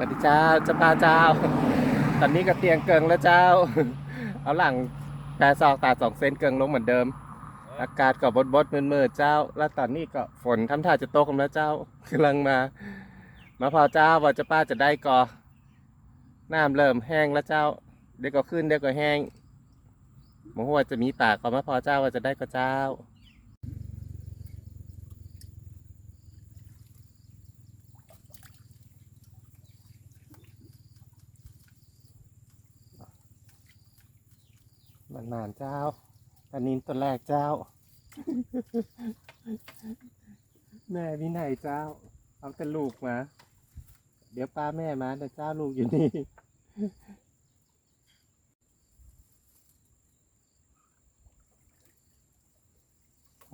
สวัสดีเจ้าเจ้าป้าเจ้า ตอนนี้ก็เตียงเกิงแล้วเจ้า เอาหลังแปรซอกตาสองเซนเกิงลงเหมือนเดิม อากาศก็บดบดๆมืดเจ้า แล้วตอนนี้ก็ฝนทำท่าจะตกแล้วเจ้ากำลังมา มาพอเจ้าว่าเจ้าป้าจะได้ก่อน้ำเริ่มแห้งแล้วเจ้า เดี๋ยวก็ขึ้นเดี๋ยวก็แห้งหมอว่าจะมีปากก็มาพอเจ้าว่าจะได้ก็เจ้า มันนานๆเจ้าปลานินตัวแรกเจ้า แม่วินัยเจ้า เอาแต่ลูกมา เดี๋ยวป้าแม่มาแต่เจ้าลูกอยู่นี่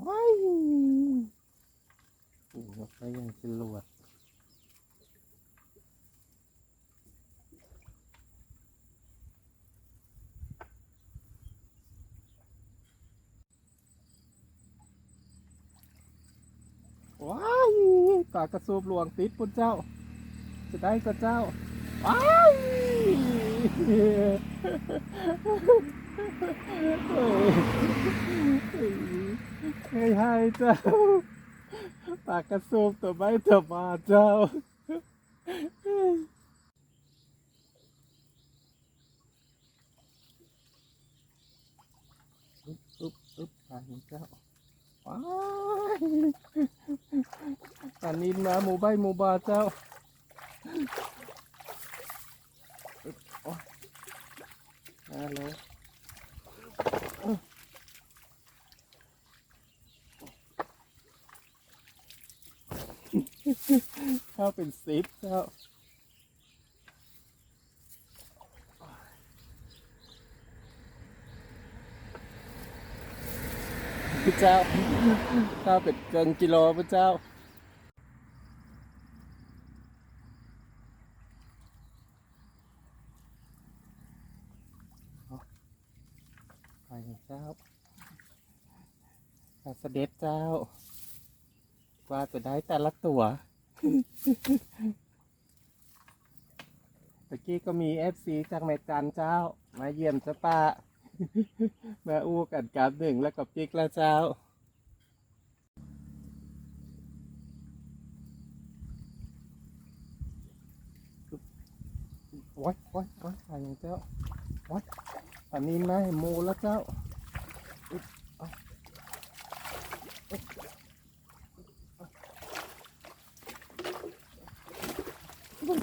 ว้ายโอ้โหไปยังจรวด ว้าย ปากกระสูบหลวงติดปุ่นเจ้า จะได้ก็เจ้าว้ายเฮ้ยให้เจ้าปากกระสูบตัวไม่ตัวมาเจ้าอุ๊บอุ๊บอุ๊บปากของเจ้า อันนี้มาหมู่ใบหมู่บาเจ้าโอ๊ยมาเลยข้าเป็นสิบเจ้า พระเจ้าข้าวเป็ดเกินกิโลพระเจ้าไปเจ้าข้าเสด็จเจ้ากว่าจะได้แต่ละตัวตะกี้ก็มีเอฟซีจากแม่จันเจ้า มาเยี่ยมเจ้าป้า มาอู้กันกับหนึ่งแล้วก็ปิกแล้วเจ้าโอ๊ยโอ๊ยโอ๊ยอะไรอย่างเจ้าโอ๊ยอันนี้นะเห็นมูแล้วเจ้าอุ๊ยเอาอุ๊ย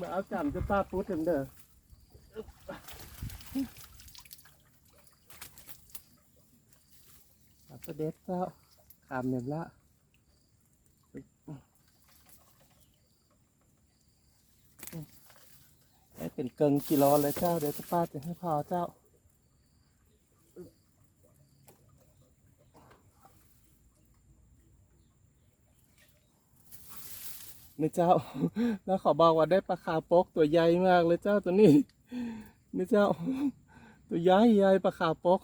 มาเอาจำจะป้าพูดถึงเด้อ เอาเด็จเจ้าขามหนึ่งละให้เป็นเกิงกิโลเลยเจ้า เดี๋ยวจะป้าจะให้พอเจ้านี่เจ้า แล้วขอบอกว่าได้ปลาคาปกตัวใหญ่มากเลยเจ้าตัวนี้นี่เจ้า ตัวใหญ่ใหญ่ปลาคาปก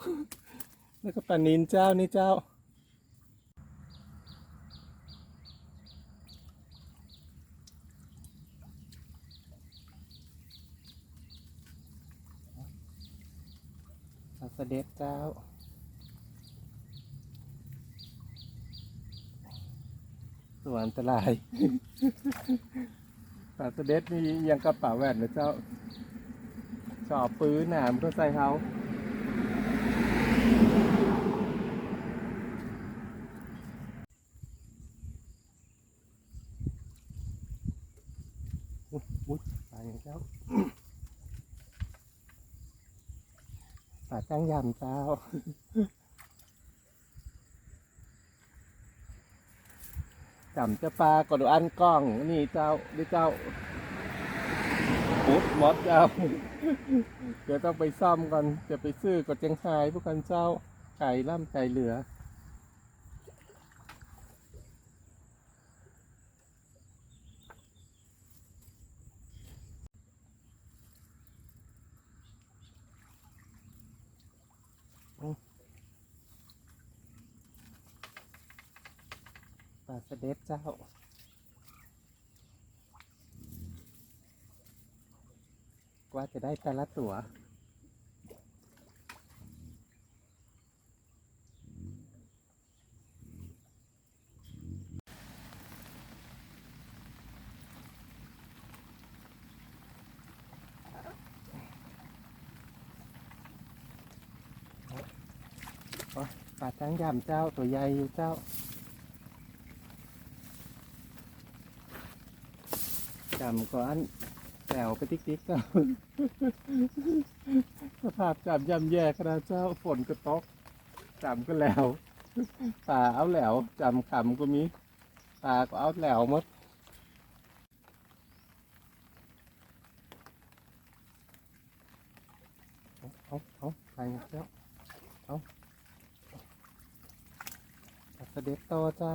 แล้วก็ปลานินเจ้านี่เจ้าปลาเสด็จเจ้าตัวอันตราย ปลาเสด็จนี่ยังกระเป๋าแหวนนะเจ้าชอบปื้นหนามก็ใส่เขาอุ๊ยอุ๊ยตายอย่างเจ้า ปลาจ้างยำเจ้าจำจะปลากดอันกล้อง นี่เจ้าดิเจ้าปุ๊ดมดเจ้า เดี๋ยวต้องไปซ่อมก่อนจะไปซื้อกดจังหายพวกกันเจ้าไก่ล่ำไก่เหลือาเสด็จเจ้าว่าจะได้แต่ละตัวปลาจ้างยำเจ้าตัวใหญ่อยู่เจ้า จำก่อนแถวไปติ๊กติ๊กเจ้าสภาพจำยำแย่ขนาดเจ้าฝนก็ตกจำก็แล้วปลาเอาแล้วจำคำก็มีปลาก็เอาแล้วมดเอาเอาเอาไปเจ้าเสด็จโตเจ้า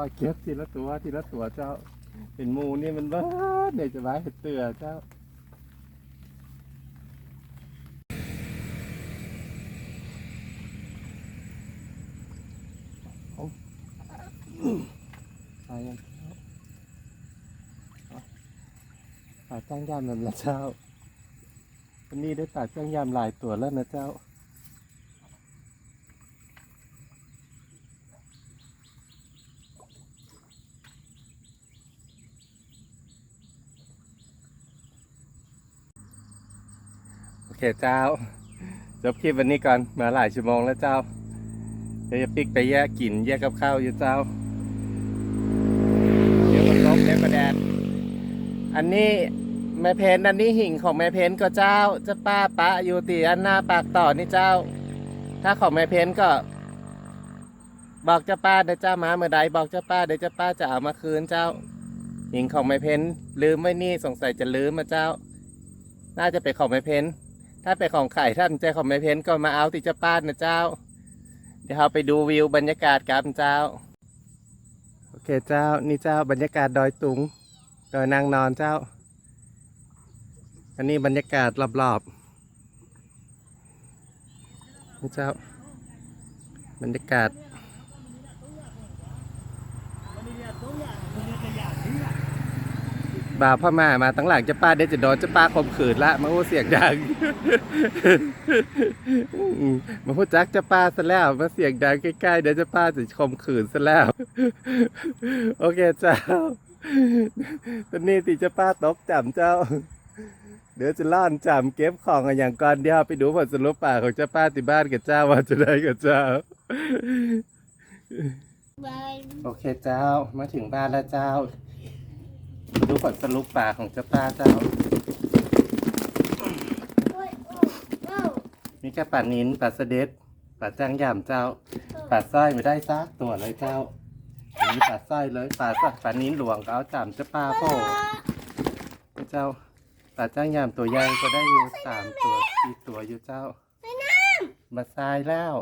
คอยเก็บทีละตัวทีละตัวเจ้า เป็นหมูนี่มันบ้าเดี๋ยจะมาเห็ดเตือเจ้าอาไปกันเจ้าป่าจ้างยามนั่นละเจ้าวันนี้ได้ป่าจ้างยามหลายตัวแล้วนะเจ้า เคเจ้า จบคลิปวันนี้ก่อน มาหลายชั่วโมงแล้วเจ้า เดี๋ยวจะปิกไปแยกกลิ่นแยกกับข้าวอยู่เจ้า เดี๋ยวมันลบเล็บประแดดอันนี้แม่เพนอันนี้หิ่งของแม่เพนก็เจ้าเจะป้าปะอยู่ตีอันหน้าปากต่อนี่เจ้า ถ้าของแม่เพนก็ บอกเจ้าป้าเดี๋ยวเจ้ามาเมื่อใดบอกเจ้าป้าเดี๋ยวเจ้าป้าจะเอามาคืนเจ้า หิ่งของแม่เพนลืมไว้นี่สงสัยจะลืมมาเจ้า น่าจะเป็นของแม่เพน ถ้าเป็นของไข่ท่านใจของแม่เพนก็มาเอาที่เจ้าป้านะเจ้า เดี๋ยวเราไปดูวิวบรรยากาศกันเจ้า โอเคเจ้านี่เจ้าบรรยากาศดอยตุงโดยนางนอนเจ้า อันนี้บรรยากาศรอบๆนี่เจ้า บรรยากาศ บ่าวพม่ามาตั้งหลังเจะป้าเดี๋ยวจะโดนเจะป้าข่มขืนละมาอู้เสียงดังอืมมาพูดจักเจะป้าซะแล้วมาเสียงดังใกล้ๆเดี๋ยวเจะป้าจะข่มขืนซะแล้ว โอเคเจ้าตอนนี้ติเจะป้าตกจำเจ้า เดี๋ยวจะล่อนจำเก็บของอะไรอย่างก่อนเดี๋ยวไปดูผลสรุปป่ากของเจ้าป้าที่บ้านกับเจ้าว่าจะได้กับเจ้าบายโอเคเจ้ามาถึงบ้านแล้วเจ้า ดูผลสรุปป่าของเจ้าป้าเจ้ามีแค่ป่านิ้นป่าเสด็จป่าจ้างยามเจ้าป่าสร้อยไม่ได้ซักตัวเลยเจ้าอันนี้ป่าสร้อยเลยป่าสักป่านิ้นหลวงก็เอาจำเจ้าป้าโป้เจ้าป่าจ้างยามตัวใหญ่ก็ได้อยู่สามตัวสี่ตัวอยู่เจ้ามาทรายแล้ว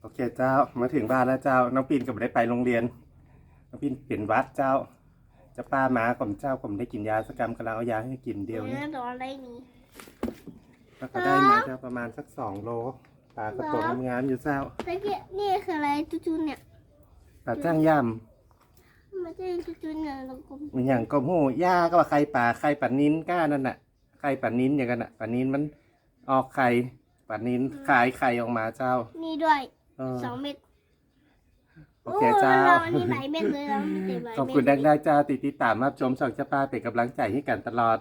โอเคเจ้ามาถึงบ้านแล้วเจ้าน้องปินก็ไม่ได้ไปโรงเรียนน้องปินเปลี่ยนวัดเจ้า จะป้าหมาของเจ้าผมได้กินยาสกรรมกำลังเอายาให้กินเดียวนี้เนื้อตัวอะไรนี่แล้วก็ได้มาเจ้าประมาณสักสองโลปลากระตงงามๆอยู่เจ้าตะเกียบนี่คืออะไรจุนๆเนี่ยปลาจ้างยมันจะจุนๆเนี่ยแล้วก็ำมันอย่างก็หูย่าก็ว่าไข่ปลาไข่ปลานิ้นก้านั่นน่ะไข่ปลานิ้นอย่างกันน่ะปลานิ้นมันออกไข่ปลานิ้นขายไข่ออกมาเจ้า นี่ด้วยเออสองเม็ด โอเคเจ้า เราอันนี้หลายเม็ดเลยเราไม่เต็มหลายขอบเม็ดคุณดังได้เจ้าติดติดตามรับชมช่องเจ้าป้าเป็นกำลังใจให้กันตลอด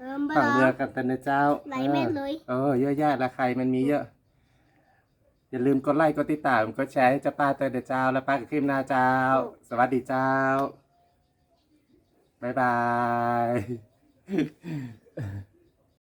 เออเบอฝั่งเรือร์กันแต่นะเจ้าหลายเม็ดเลย เออเยอะแยะละใครมันมีเยอะ อย่าลืมกดไลค์กดติดตามกดแชร์ให้เจ้าป้าเตอเดอเจ้า แล้วป้ากับคลิปหน้าเจ้า สวัสดีเจ้าบ๊ายบาย